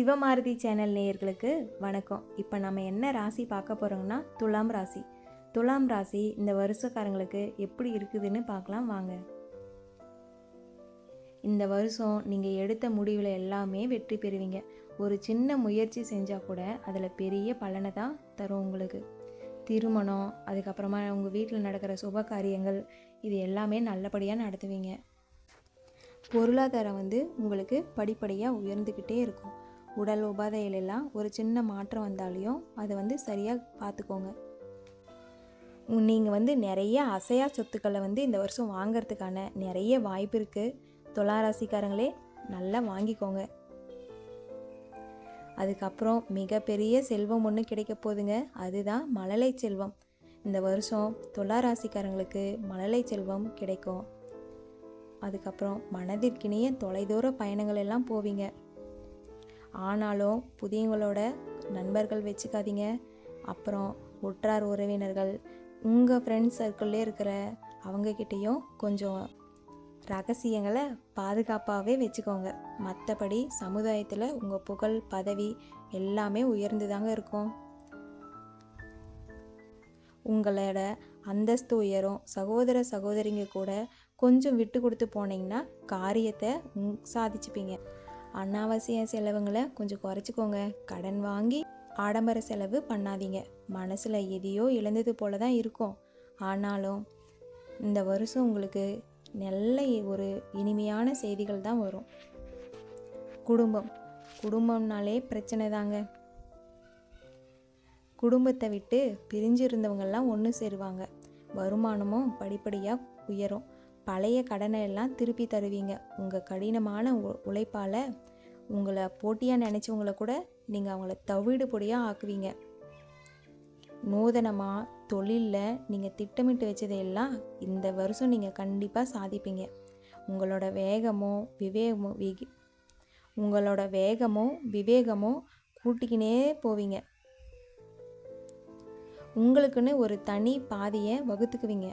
சிவமாரதி channel நேயர்களுக்கு வணக்கம். இப்போ நம்ம என்ன ராசி பார்க்க போகிறோம்னா துலாம் ராசி. துலாம் ராசி இந்த வருஷக்காரங்களுக்கு எப்படி இருக்குதுன்னு பார்க்கலாம் வாங்க. இந்த வருஷம் நீங்கள் எடுத்த முடிவில் எல்லாமே வெற்றி பெறுவீங்க. ஒரு சின்ன முயற்சி செஞ்சால் கூட அதில் பெரிய பலனை தான் தரும் உங்களுக்கு. திருமணம் அதுக்கப்புறமா உங்கள் வீட்டில் நடக்கிற சுப காரியங்கள் இது எல்லாமே நல்லபடியாக நடத்துவீங்க. பொருளாதாரம் வந்து உங்களுக்கு படிப்படியாக உயர்ந்துக்கிட்டே இருக்கும். உடல் உபாதையிலெல்லாம் ஒரு சின்ன மாற்றம் வந்தாலையும் அதை வந்து சரியாக பார்த்துக்கோங்க. நீங்கள் வந்து நிறைய அசையா சொத்துக்களை வந்து இந்த வருஷம் வாங்கிறதுக்கான நிறைய வாய்ப்பு இருக்குது துளாராசிக்காரங்களே நல்லா வாங்கிக்கோங்க. அதுக்கப்புறம் மிகப்பெரிய செல்வம் ஒன்று கிடைக்க போகுதுங்க. அதுதான் மழலை செல்வம். இந்த வருஷம் துளாராசிக்காரங்களுக்கு மழலை செல்வம் கிடைக்கும். அதுக்கப்புறம் மனதிற்கினிய தொலைதூர பயணங்கள் எல்லாம் போவீங்க. ஆனாலும் புதியவங்களோட நண்பர்கள் வச்சுக்காதீங்க. அப்புறம் உற்றார் உறவினர்கள் உங்கள் ஃப்ரெண்ட்ஸ் சர்க்கிள்லே இருக்கிற அவங்கக்கிட்டேயும் கொஞ்சம் ரகசியங்களை பாதுகாப்பாகவே வச்சுக்கோங்க. மற்றபடி சமுதாயத்தில் உங்கள் புகழ் பதவி எல்லாமே உயர்ந்து தாங்க இருக்கும். உங்களோட அந்தஸ்து உயரும். சகோதர சகோதரிங்க கூட கொஞ்சம் விட்டு கொடுத்து போனீங்கன்னா காரியத்தை சாதிச்சுப்பீங்க. அனாவசிய செலவுங்களை கொஞ்சம் குறைச்சிக்கோங்க. கடன் வாங்கி ஆடம்பர செலவு பண்ணாதீங்க. மனசில் எதையோ இழந்தது போல தான் இருக்கும். ஆனாலும் இந்த வருஷம் உங்களுக்கு நல்ல ஒரு இனிமையான செய்திகள் தான் வரும். குடும்பம். குடும்பம்னாலே பிரச்சனை தாங்க. குடும்பத்தை விட்டு பிரிஞ்சு இருந்தவங்கெல்லாம் ஒன்று சேருவாங்க. வருமானமும் படிப்படியாக உயரும். பழைய கடனை எல்லாம் திருப்பி தருவீங்க. உங்கள் கடினமான உ உழைப்பால் உங்களை போட்டியாக நினச்சவங்கள கூட நீங்கள் அவங்கள தவிடு பொடியாக ஆக்குவீங்க. நூதனமாக தொழிலில் நீங்கள் திட்டமிட்டு வச்சதையெல்லாம் இந்த வருஷம் நீங்கள் கண்டிப்பாக சாதிப்பீங்க. உங்களோட வேகமோ விவேகமோ விகி உங்களோட வேகமோ விவேகமும் கூட்டிக்கினே போவீங்க. உங்களுக்குன்னு ஒரு தனி பாதையை வகுத்துக்குவீங்க.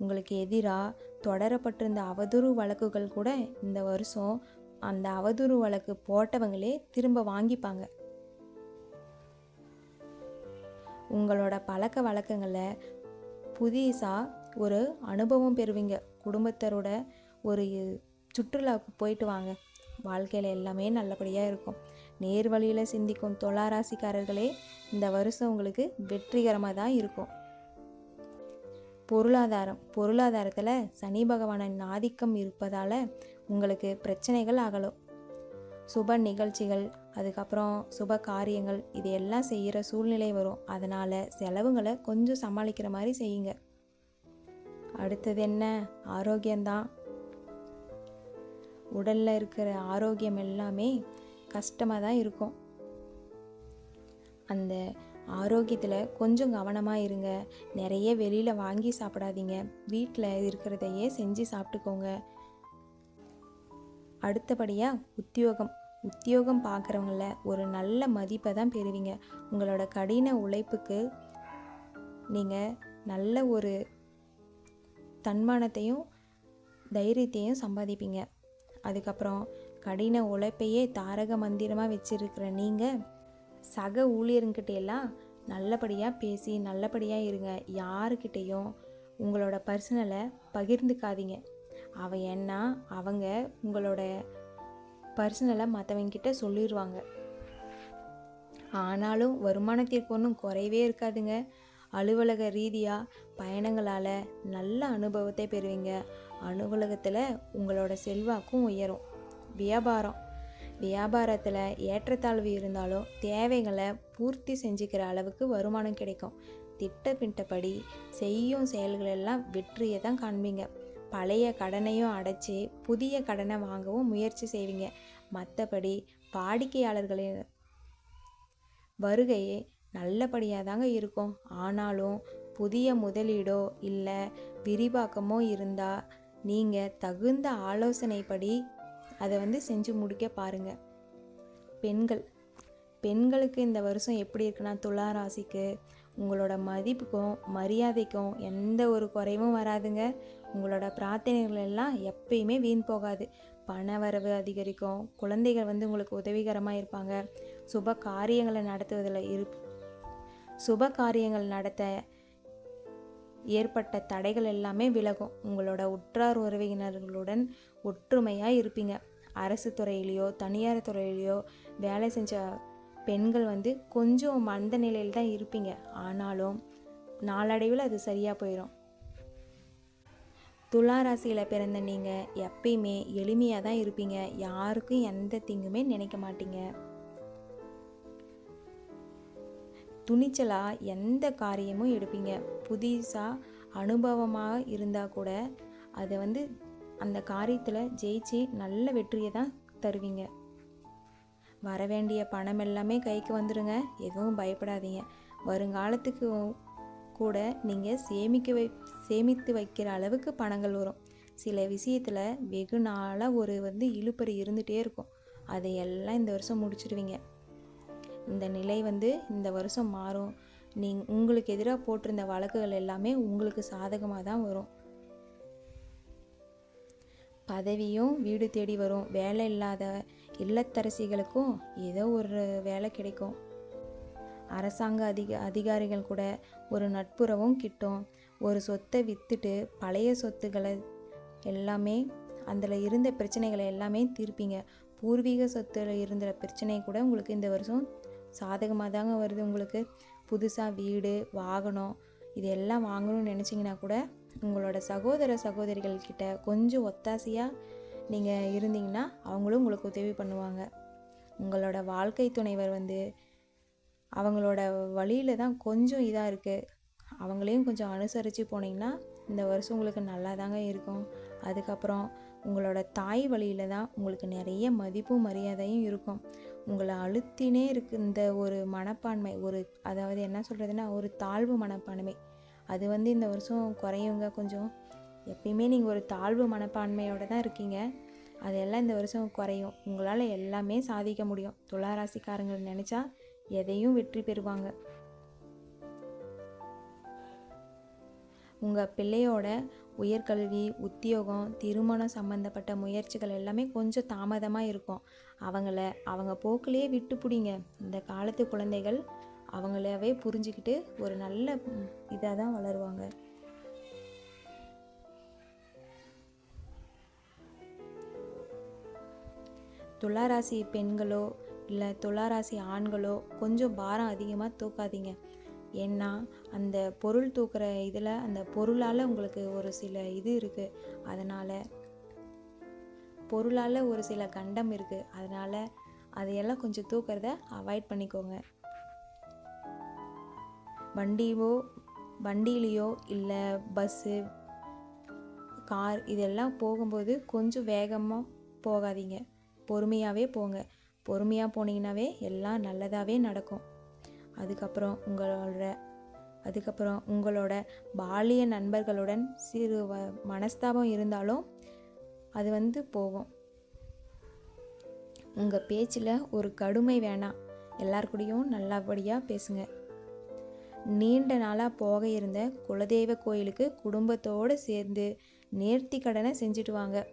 உங்களுக்கு எதிராக தொடரப்பட்டிருந்த அவதூறு வழக்குகள் கூட இந்த வருஷம் அந்த அவதூறு வழக்கு போட்டவங்களே திரும்ப வாங்கிப்பாங்க. உங்களோட பழக்க வழக்கங்களை புதுசாக ஒரு அனுபவம் பெறுவீங்க. குடும்பத்தரோட ஒரு சுற்றுலாவுக்கு போயிட்டு வாங்க. வாழ்க்கையில் எல்லாமே நல்லபடியாக இருக்கும். நேர் வழியில் சிந்திக்கும் தொளாராசிக்காரர்களே இந்த வருஷம் உங்களுக்கு வெற்றிகரமாக தான் இருக்கும். பொருளாதாரம் பொருளாதாரத்தில் சனி பகவானின் ஆதிக்கம் இருப்பதால் உங்களுக்கு பிரச்சனைகள் அகலும். சுப நிகழ்ச்சிகள் அதுக்கப்புறம் சுப காரியங்கள் இது எல்லாம் செய்கிற சூழ்நிலை வரும். அதனால் செலவுங்களை கொஞ்சம் சமாளிக்கிற மாதிரி செய்யுங்க. அடுத்தது என்ன? ஆரோக்கியம்தான். உடலில் இருக்கிற ஆரோக்கியம் எல்லாமே கஷ்டமாக தான் இருக்கும். அந்த ஆரோக்கியத்தில் கொஞ்சம் கவனமாக இருங்க. நிறைய வெளியில் வாங்கி சாப்பிடாதீங்க. வீட்டில் இருக்கிறதையே செஞ்சு சாப்பிட்டுக்கோங்க. அடுத்தபடியாக உத்தியோகம். உத்தியோகம் பார்க்குறவங்கள ஒரு நல்ல மதிப்பை தான் பெறுவீங்க. உங்களோட கடின உழைப்புக்கு நீங்கள் நல்ல ஒரு தன்மானத்தையும் தைரியத்தையும் சம்பாதிப்பீங்க. அதுக்கப்புறம் கடின உழைப்பையே தாரக மந்திரமாக வச்சுருக்கிற நீங்கள் சக ஊழியருங்கிட்ட எல்லாம் நல்லபடியாக பேசி நல்லபடியாக இருங்க. யாருக்கிட்டேயும் உங்களோட பர்சனலை பகிர்ந்துக்காதீங்க. அவள் என்ன அவங்க உங்களோட பர்சனலை மற்றவங்கிட்ட சொல்லிடுவாங்க ஆனாலும் வருமானத்திற்கு ஒன்றும் குறைவே இருக்காதுங்க. அலுவலக ரீதியாக பயணங்களால் நல்ல அனுபவத்தை பெறுவீங்க. அலுவலகத்தில் உங்களோட செல்வாக்கும் உயரும். வியாபாரம் வியாபாரத்தில் ஏற்றத்தாழ்வு இருந்தாலும் தேவைகளை பூர்த்தி செஞ்சுக்கிற அளவுக்கு வருமானம் கிடைக்கும். திட்டமிட்டபடி செய்யும் செயல்களெல்லாம் வெற்றியை தான் காண்பீங்க. பழைய கடனையும் அடைச்சி புதிய கடனை வாங்கவும் முயற்சி செய்வீங்க. மற்றபடி வாடிக்கையாளர்களின் வருகையே நல்லபடியாக தாங்க இருக்கும். ஆனாலும் புதிய முதலீடோ இல்லை விரிவாக்கமோ இருந்தால் நீங்கள் தகுந்த ஆலோசனைப்படி அதை வந்து செஞ்சு முடிக்க பாருங்கள் பெண்கள் பெண்களுக்கு இந்த வருஷம் எப்படி இருக்குன்னா துலா ராசிக்கு உங்களோட மதிப்புக்கும் மரியாதைக்கும் எந்த ஒரு குறைவும் வராதுங்க. உங்களோட பிரார்த்தனைகள் எல்லாம் எப்பயுமே வீண் போகாது. பண வரவு அதிகரிக்கும். குழந்தைகள் வந்து உங்களுக்கு உதவிகரமாக இருப்பாங்க. சுப காரியங்களை நடத்துவதில் இரு சுப காரியங்கள் நடத்த ஏற்பட்ட தடைகள் எல்லாமே விலகும். உங்களோட உற்றார் உறவினர்களுடன் ஒற்றுமையாக இருப்பீங்க. அரசு துறையிலையோ தனியார் துறையிலையோ வேலை செஞ்ச பெண்கள் வந்து கொஞ்சம் மந்த நிலையில் தான் இருப்பீங்க. ஆனாலும் நாளடைவில் அது சரியாக போயிடும் துலா ராசியில் பிறந்த நீங்கள் எப்பயுமே எளிமையாக தான் இருப்பீங்க. யாருக்கும் எந்த தீங்குமே நினைக்க மாட்டீங்க. துணிச்சலாக எந்த காரியமும் எடுப்பீங்க. புதுசாக அனுபவமாக இருந்தால் கூட அதை வந்து அந்த காரியத்தில் ஜெயிச்சு நல்ல வெற்றியை தான் தருவீங்க. வர வேண்டிய பணம் எல்லாமே கைக்கு வந்துடுங்க எதுவும் பயப்படாதீங்க. வருங்காலத்துக்கு கூட நீங்கள் சேமிக்க வை சேமித்து வைக்கிற அளவுக்கு பணங்கள் வரும். சில விஷயத்தில் வெகு நாளாக ஒரு வந்து இழுப்பறி இருந்துகிட்டே இருக்கும். அதையெல்லாம் இந்த வருஷம் முடிச்சிடுவீங்க இந்த நிலை வந்து இந்த வருஷம் மாறும். நீ உங்களுக்கு எதிராக போட்டிருந்த வழக்குகள் எல்லாமே உங்களுக்கு சாதகமாக தான் வரும். பதவியும் வீடு தேடி வரும். வேலை இல்லாத இல்லத்தரசிகளுக்கும் ஏதோ ஒரு வேலை கிடைக்கும். அரசாங்க அதிக அதிகாரிகள் கூட ஒரு நட்புறவும் கிட்டும். ஒரு சொத்தை விற்றுட்டு பழைய சொத்துக்களை எல்லாமே அதில் இருந்த பிரச்சனைகளை எல்லாமே தீர்ப்பீங்க. பூர்வீக சொத்துல இருந்த பிரச்சனை கூட உங்களுக்கு இந்த வருஷம் சாதகமாக தாங்க வருது உங்களுக்கு. புதுசாக வீடு வாகனம் இது எல்லாம் வாங்கணும்னு நினச்சிங்கன்னா கூட உங்களோட சகோதர சகோதரிகள்கிட்ட கொஞ்சம் ஒத்தாசையாக நீங்கள் இருந்தீங்கன்னா அவங்களும் உங்களுக்கு உதவி பண்ணுவாங்க. உங்களோட வாழ்க்கை துணைவர் வந்து அவங்களோட வழியில் தான் கொஞ்சம் இதாக இருக்குது அவங்களையும் கொஞ்சம் அனுசரித்து போனீங்கன்னா இந்த வருஷம் உங்களுக்கு நல்லா தாங்க இருக்கும். அதுக்கப்புறம் உங்களோட தாய் வழியில் தான் உங்களுக்கு நிறைய மதிப்பும் மரியாதையும் இருக்கும். உங்களை அழுத்தினே இருக்கு இந்த ஒரு மனப்பான்மை ஒரு அதாவது என்ன சொல்கிறதுனா ஒரு தாழ்வு மனப்பான்மை. அது வந்து இந்த வருஷம் குறையுங்க கொஞ்சம். எப்பயுமே நீங்கள் ஒரு தாழ்வு மனப்பான்மையோடு தான் இருக்கீங்க. அதெல்லாம் இந்த வருஷம் குறையும். உங்களால் எல்லாமே சாதிக்க முடியும். துளாராசிக்காரங்கள் நினச்சா எதையும் வெற்றி பெறுவாங்க. உங்கள் பிள்ளையோட உயர்கல்வி உத்தியோகம் திருமணம் சம்மந்தப்பட்ட முயற்சிகள் எல்லாமே கொஞ்சம் தாமதமாக இருக்கும். அவங்கள அவங்க போக்கிலேயே விட்டு பிடிங்க இந்த காலத்து குழந்தைகள் அவங்களாவே புரிஞ்சுக்கிட்டு ஒரு நல்ல இதாக தான் வளருவாங்க துளாராசி பெண்களோ இல்லை துளாராசி ஆண்களோ கொஞ்சம் பாரம் அதிகமாக தூக்காதீங்க. ஏன்னா அந்த பொருள் தூக்குற இதில் அந்த பொருளால் உங்களுக்கு ஒரு சில இது இருக்குது அதனால் பொருளால் ஒரு சில கண்டம் இருக்குது அதனால் அதையெல்லாம் கொஞ்சம் தூக்கிறத அவாய்ட் பண்ணிக்கோங்க. வண்டியோ வண்டியிலையோ இல்லை பஸ்ஸு கார் இதெல்லாம் போகும்போது கொஞ்சம் வேகமாக போகாதீங்க. பொறுமையாகவே போங்க. பொறுமையாக போனீங்கன்னாவே எல்லாம் நல்லதாகவே நடக்கும். அதுக்கப்புறம் உங்களோட அதுக்கப்புறம் உங்களோட பாலிய நண்பர்களுடன் சிறு வ மனஸ்தாபம் இருந்தாலும் அது வந்து போகும். உங்கள் பேச்சில் ஒரு கடுமை வேணாம். எல்லாருக்கூடையும் நல்லபடியாக பேசுங்க. நீண்ட நாளாக போக இருந்த குலதெய்வ கோயிலுக்கு குடும்பத்தோடு சேர்ந்து நேர்த்தி கடனை செஞ்சுட்டு வாங்க.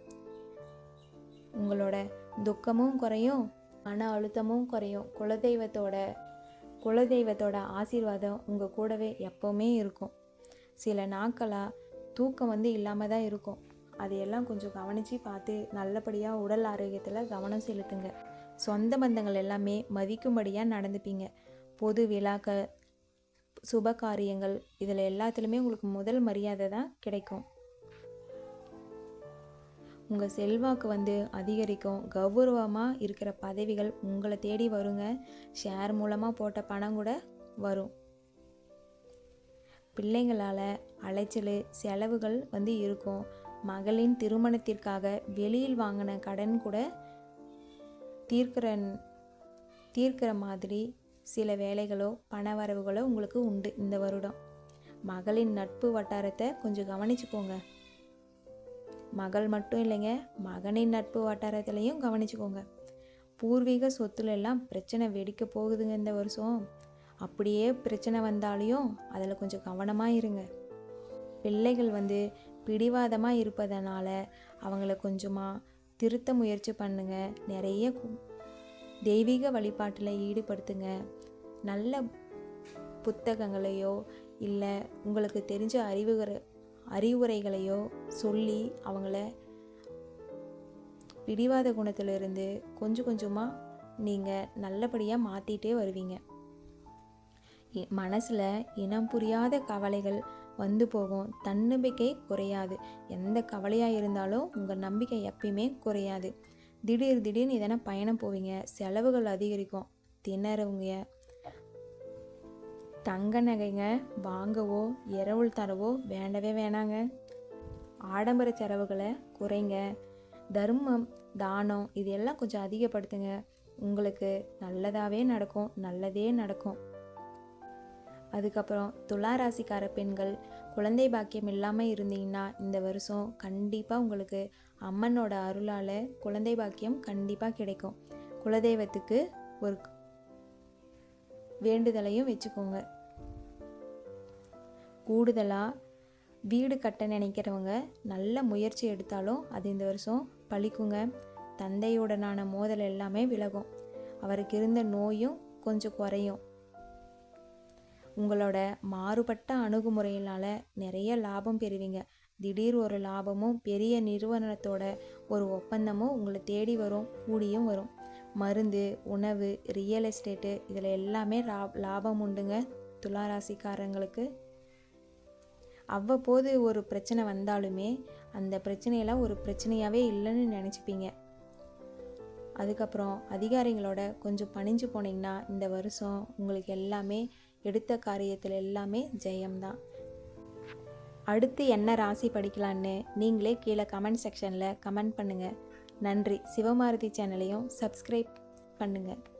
உங்களோட துக்கமும் குறையும் மன அழுத்தமும் குறையும். குலதெய்வத்தோட குலதெய்வத்தோட ஆசீர்வாதம் உங்கள் கூடவே எப்போவுமே இருக்கும். சில நாட்களாக தூக்கம் வந்து இல்லாமல் தான் இருக்கும். அதையெல்லாம் கொஞ்சம் கவனித்து பார்த்து நல்லபடியாக உடல் ஆரோக்கியத்தில் கவனம் செலுத்துங்க. சொந்த பந்தங்கள் எல்லாமே மதிக்கும்படியாக நடந்துப்பீங்க. பொது விழாக்கள் சுப காரியங்கள் இதில் எல்லாத்துலேயுமே உங்களுக்கு முதல் மரியாதை தான் கிடைக்கும். உங்கள் செல்வாக்கு வந்து அதிகரிக்கும். கௌரவமாக இருக்கிற பதவிகள் உங்களை தேடி வருங்க. ஷேர் மூலமாக போட்ட பணம் கூட வரும். பிள்ளைங்களால் அலைச்சல் செலவுகள் வந்து இருக்கும். மகளின் திருமணத்திற்காக வெளியில் வாங்கின கடன் கூட தீர்க்கிற தீர்க்கிற மாதிரி சில வேலைகளோ பண வரவுகளோ உங்களுக்கு உண்டு இந்த வருடம். மகளின் நட்பு வட்டாரத்தை கொஞ்சம் கவனிச்சுக்கோங்க. மகள் மட்டும் இல்லைங்க மகனின் நட்பு வட்டாரத்திலையும் கவனிச்சுக்கோங்க. பூர்வீக சொத்துல எல்லாம் பிரச்சனை வெடிக்க போகுதுங்க இந்த வருஷம். அப்படியே பிரச்சனை வந்தாலையும் அதில் கொஞ்சம் கவனமாக இருங்க. பிள்ளைகள் வந்து பிடிவாதமாக இருப்பதனால அவங்கள கொஞ்சமாக திருத்த முயற்சி பண்ணுங்க நிறைய தெய்வீக வழிபாட்டில் ஈடுபடுத்துங்க. நல்ல புத்தகங்களையோ இல்லை உங்களுக்கு தெரிஞ்ச அறிவுகளை அறிவுரைகளையோ சொல்லி அவங்கள பிடிவாத குணத்திலிருந்து கொஞ்சம் கொஞ்சமாக நீங்கள் நல்லபடியாக மாற்றிட்டே வருவீங்க. மனசில் இனம் புரியாத கவலைகள் வந்து போகும். தன்னம்பிக்கை குறையாது. எந்த கவலையாக இருந்தாலும் உங்கள் நம்பிக்கை எப்பயுமே குறையாது. திடீர் திடீர்னு எதனா பயணம் போவீங்க. செலவுகள் அதிகரிக்கும். திணறவங்க. தங்க நகைங்க வாங்கவோ இரவல் தரவோ வேண்டவே வேணாங்க. ஆடம்பர செலவுகளை குறைங்க. தர்மம் தானம் இது எல்லாம் கொஞ்சம் அதிகப்படுத்துங்க. உங்களுக்கு நல்லதாகவே நடக்கும் நல்லதே நடக்கும். அதுக்கப்புறம் துலா ராசிக்கார பெண்கள் குழந்தை பாக்கியம் இல்லாமல் இருந்தீங்கன்னா இந்த வருஷம் கண்டிப்பாக உங்களுக்கு அம்மனோட அருளால் குழந்தை பாக்கியம் கண்டிப்பாக கிடைக்கும். குலதெய்வத்துக்கு ஒரு வேண்டுதலையும் வச்சுக்கோங்க. கூடுதலாக வீடு கட்ட நினைக்கிறவங்க நல்ல முயற்சி எடுத்தாலும் அது இந்த வருஷம் பழிக்குங்க. தந்தையுடனான மோதல் எல்லாமே விலகும். அவருக்கு இருந்த நோயும் கொஞ்சம் குறையும். உங்களோட மாறுபட்ட அணுகுமுறையினால் நிறைய லாபம் பெறுவீங்க. திடீர் ஒரு லாபமும் பெரிய நிறுவனத்தோட ஒரு ஒப்பந்தமும் உங்களை தேடி வரும் கூடியும் வரும். மருந்து உணவு ரியல் எஸ்டேட்டு இதில் எல்லாமே லாபம் உண்டுங்க. துலா ராசிக்காரங்களுக்கு அவ்வப்போது ஒரு பிரச்சனை வந்தாலுமே அந்த பிரச்சனையெல்லாம் ஒரு பிரச்சனையாகவே இல்லைன்னு நினச்சிப்பீங்க. அதுக்கப்புறம் அதிகாரிகளோட கொஞ்சம் பணிஞ்சு போனீங்கன்னா இந்த வருஷம் உங்களுக்கு எல்லாமே எடுத்த காரியத்தில் எல்லாமே ஜெயம்தான். அடுத்து என்ன ராசி படிக்கலான்னு நீங்களே கீழே கமெண்ட் செக்ஷனில் கமெண்ட் பண்ணுங்கள் நன்றி. சிவமாருதி சேனலையும் சப்ஸ்கிரைப் பண்ணுங்கள்